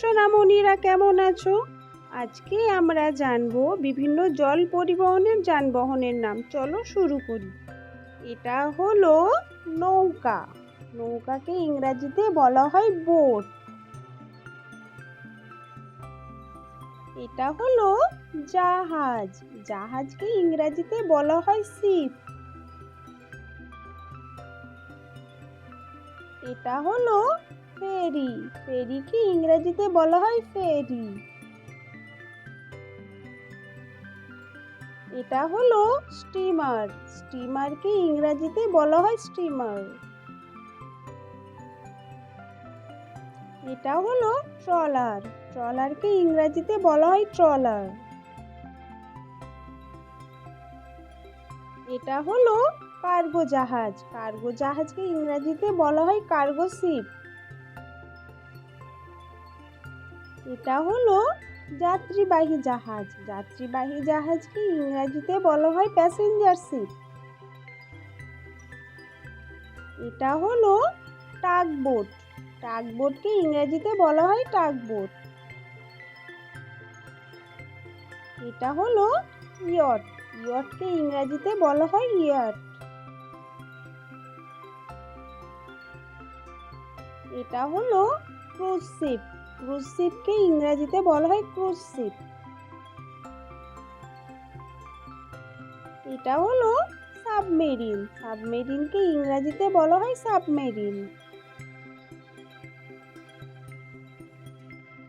সোনামণিরা কেমন আছো? আজকে আমরা জানব বিভিন্ন জল পরিবহনের যানবাহনের নাম। চলো শুরু করি। এটা হলো নৌকা। নৌকাকে ইংরাজিতে বলা হয় বোট। এটা হলো জাহাজ। জাহাজকে ইংরাজিতে বলা হয় শিপ। এটা হলো ফেরি ফেরিকে ইংরেজিতে বলা হয় ফেরি? এটা হলো স্টিমার স্টিমারকে ইংরেজিতে বলা হয় স্টিমার? এটা হলো ট্রলার ট্রলারকে ইংরেজিতে বলা হয় ট্রলার? এটা হলো কার্গো জাহাজ, কার্গো জাহাজকে ইংরেজিতে বলা হয় কার্গো শিপ? এটা হলো যাত্রীবাহী জাহাজ। যাত্রীবাহী জাহাজকে ইংরেজিতে বলা হয় প্যাসেঞ্জার শিপ এটা হলো টাগ বোট টাগ বোটকে ইংরেজিতে বলা হয় টাগ বোট এটা হলো ইয়ট ইয়টকে ইংরেজিতে বলা হয় ইয়ট এটা হলো ক্রুজ শিপ ক্রুজ শিপকে ইংরেজিতে বলা হয় ক্রুজ শিপ এটা হলো সাবমেরিন। সাবমেরিনকে ইংরেজিতে বলা হয় সাবমেরিন।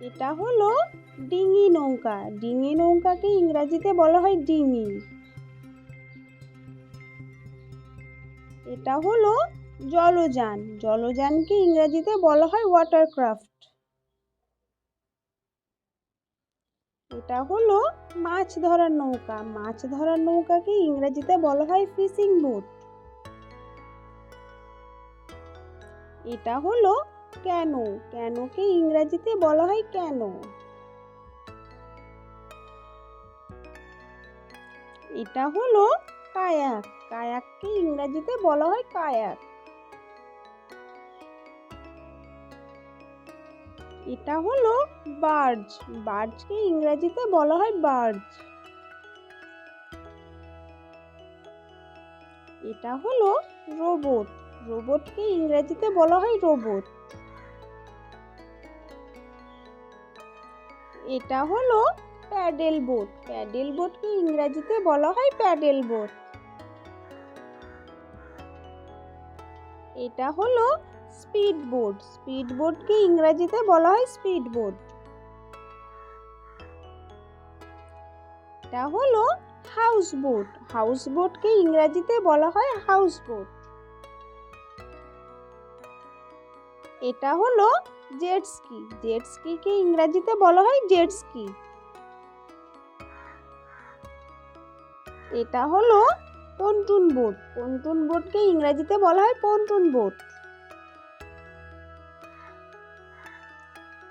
এটা হলো ডিঙি নৌকা। ডিঙি নৌকাকে ইংরেজিতে বলা হয় ডিঙি। এটা হলো জলযান। জলযানকে ইংরেজিতে বলা হয় ওয়াটারক্রাফট। এটা হলো মাছ ধরার নৌকা। মাছ ধরার নৌকাকে ইংরেজিতে বলা হয় ফিশিং বোট। এটা হলো কেন ক্যানোকে ইংরেজিতে বলা হয় কেন এটা হলো কায়াক। কায়াককে ইংরেজিতে বলা হয় কায়াক। এটা হলো বার্জ। বার্জকে ইংরেজিতে বলা হয় বার্জ। এটা হলো রোবট। রোবটকে ইংরেজিতে বলা হয় রোবট। এটা হলো প্যাডেল বোট প্যাডেল বোটকে ইংরেজিতে বলা হয় প্যাডেল বোট এটা হলো স্পিড বোট স্পিড বোটকে ইংরেজিতে বলা হয় স্পিড বোট এটা হলো হাউস বোট হাউস বোটকে ইংরেজিতে বলা হয় হাউস বোট এটা হলো জেট স্কি। জেট স্কিকে ইংরেজিতে বলা হয় জেট স্কি। এটা হলো পন্টুন বোট পন্টুন বোটকে ইংরেজিতে বলা হয় পন্টুন বোট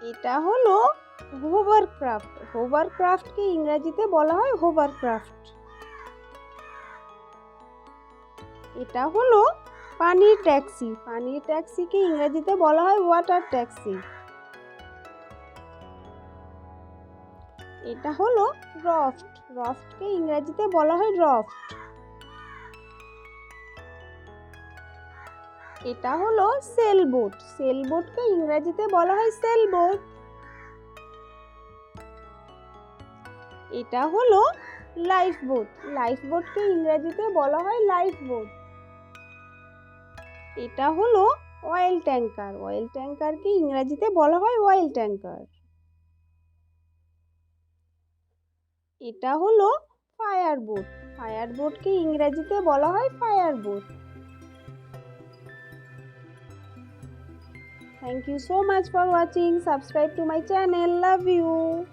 এটা হলো হোভারক্রাফট হোভারক্রাফটকে ইংরেজিতে বলা হয় হোভারক্রাফট এটা হলো পানির ট্যাক্সি। পানির ট্যাক্সিকে ইংরেজিতে বলা হয় ওয়াটার ট্যাক্সি এটা হলো রফট। রফটকে ইংরেজিতে বলা হয় রফট। এটা হলো সেল বোট সেল বোটকে ইংরেজিতে বলা হয় সেল বোট এটা হলো লাইফ বোট লাইফ বোটকে ইংরেজিতে বলা হয় লাইফ বোট এটা হলো অয়েল ট্যাঙ্কার অয়েল ট্যাঙ্কারকে ইংরেজিতে বলা হয় অয়েল ট্যাঙ্কার এটা হলো ফায়ার বোট ফায়ার বোটকে ইংরেজিতে বলা হয় fire boat Thank you so much for watching. Subscribe to my channel. Love you.